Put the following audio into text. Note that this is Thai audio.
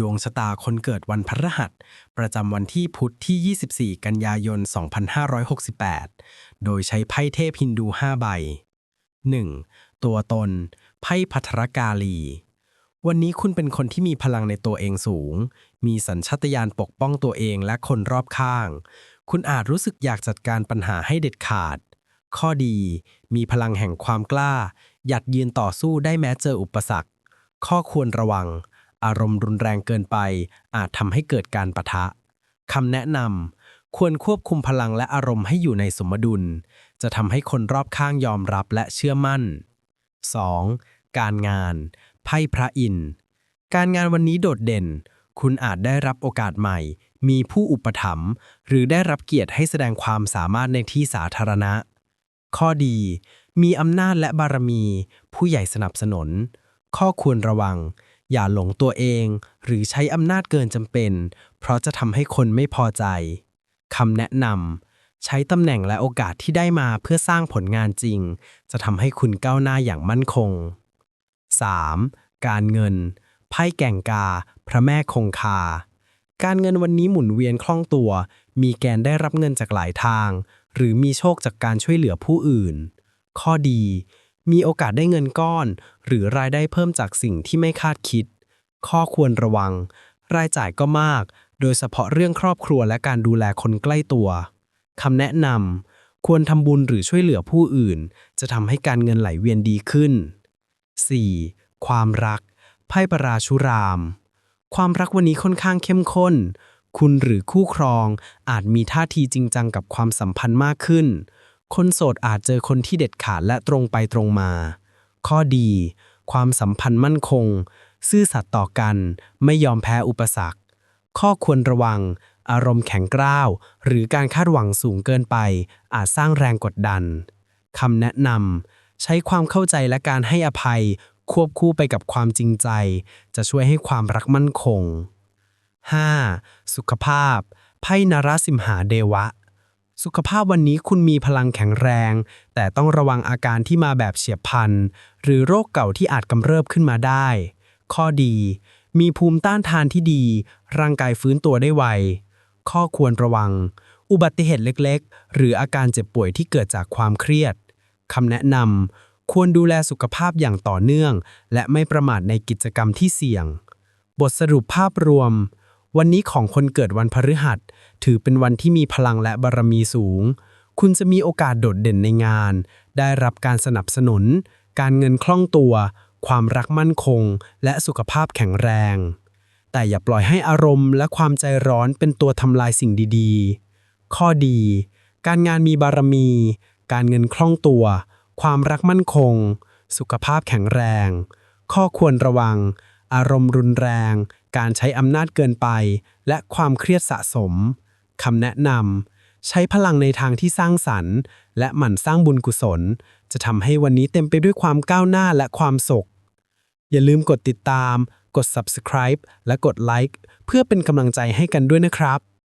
ดวงชะตาคนเกิดวันพฤหัส ประจำวันที่พุธที่ 24 กันยายน 2568 โดยใช้ไพ่เทพฮินดู 5 ใบ 1. ตัวตน ไพ่พัทรกาลี วันนี้คุณเป็นคนที่มีพลังในตัวเองสูง มีสัญชาตญาณปกป้องตัวเองและคนรอบข้าง คุณอาจรู้สึกอยากจัดการปัญหาให้เด็ดขาด ข้อดี มีพลังแห่งความกล้า หยัดยืนต่อสู้ได้แม้เจออุปสรรค ข้อควรระวัง อารมณ์รุนแรงเกินไป อาจทำให้เกิดการปะทะคำแนะนำควรควบคุมพลังและอารมณ์ให้อยู่ในสมดุล จะทำให้คนรอบข้างยอมรับและเชื่อมั่น 2. การงาน ไพ่พระอินทร์การงานวันนี้โดดเด่น คุณอาจได้รับโอกาสใหม่ มีผู้อุปถัมภ์หรือได้รับเกียรติให้แสดงความสามารถในที่สาธารณะ ข้อดี มีอำนาจและบารมี ผู้ใหญ่สนับสนุน ข้อควรระวัง อย่าหลงตัวเอง หรือใช้อำนาจเกินจำเป็น เพราะจะทำให้คนไม่พอใจคำแนะนำใช้ตำแหน่งและโอกาสที่ได้มาเพื่อสร้างผลงานจริง จะทำให้คุณก้าวหน้าอย่างมั่นคง 3. การเงิน ไพ่แก่งกา พระแม่คงคา การเงินวันนี้หมุนเวียนคล่องตัว มีแกนได้รับเงินจากหลายทาง หรือมีโชคจากการช่วยเหลือผู้อื่น ข้อดี มีโอกาสได้เงินก้อน หรือรายได้เพิ่มจากสิ่งที่ไม่คาดคิด ข้อควรระวัง รายจ่ายก็มาก โดยเฉพาะเรื่องครอบครัวและการดูแลคนใกล้ตัวคำแนะนำควรทำบุญหรือช่วยเหลือผู้อื่น จะทำให้การเงินไหลเวียนดีขึ้น 4. ความรัก ไพ่ปราชุราม ความรักวันนี้ค่อนข้างเข้มข้น คุณหรือคู่ครองอาจมีท่าทีจริงจังกับความสัมพันธ์มากขึ้น คนโสดอาจเจอคนที่เด็ดขาดและตรงไปตรงมา ข้อดี ความสัมพันธ์มั่นคง ซื่อสัตย์ต่อกัน ไม่ยอมแพ้อุปสรรค ข้อควรระวัง อารมณ์แข็งกร้าว หรือการคาดหวังสูงเกินไป อาจสร้างแรงกดดันคำแนะนำใช้ความเข้าใจและการให้อภัย ควบคู่ไปกับความจริงใจ จะช่วยให้ความรักมั่นคง 5. สุขภาพ ไพ่นารสิมหาเดวะ สุขภาพวันนี้คุณมีพลังแข็งแรง แต่ต้องระวังอาการที่มาแบบเฉียบพลัน หรือโรคเก่าที่อาจกำเริบขึ้นมาได้ ข้อดี มีภูมิต้านทานที่ดี ร่างกายฟื้นตัวได้ไว ข้อควรระวัง อุบัติเหตุเล็กๆ หรืออาการเจ็บป่วยที่เกิดจากความเครียดคำแนะนำควรดูแลสุขภาพอย่างต่อเนื่อง และไม่ประมาทในกิจกรรมที่เสี่ยง บทสรุปภาพรวม วันนี้ของคนเกิดวันพฤหัส ถือเป็นวันที่มีพลังและบารมีสูง คุณจะมีโอกาสโดดเด่นในงาน ได้รับการสนับสนุน การเงินคล่องตัว ความรักมั่นคง และสุขภาพแข็งแรง แต่อย่าปล่อยให้อารมณ์ และความใจร้อนเป็นตัวทำลายสิ่งดีๆ ข้อดี การงานมีบารมี การเงินคล่องตัว ความรักมั่นคง สุขภาพแข็งแรง ข้อควรระวัง อารมณ์รุนแรง การใช้อำนาจเกินไป และความเครียดสะสมคำแนะนำใช้พลังในทางที่สร้างสรรค์ และหมั่นสร้างบุญกุศล จะทำให้วันนี้เต็มไปด้วยความก้าวหน้าและความสุข อย่าลืมกดติดตาม กด subscribe และกดไลค์เพื่อเป็นกำลังใจให้กันด้วยนะครับ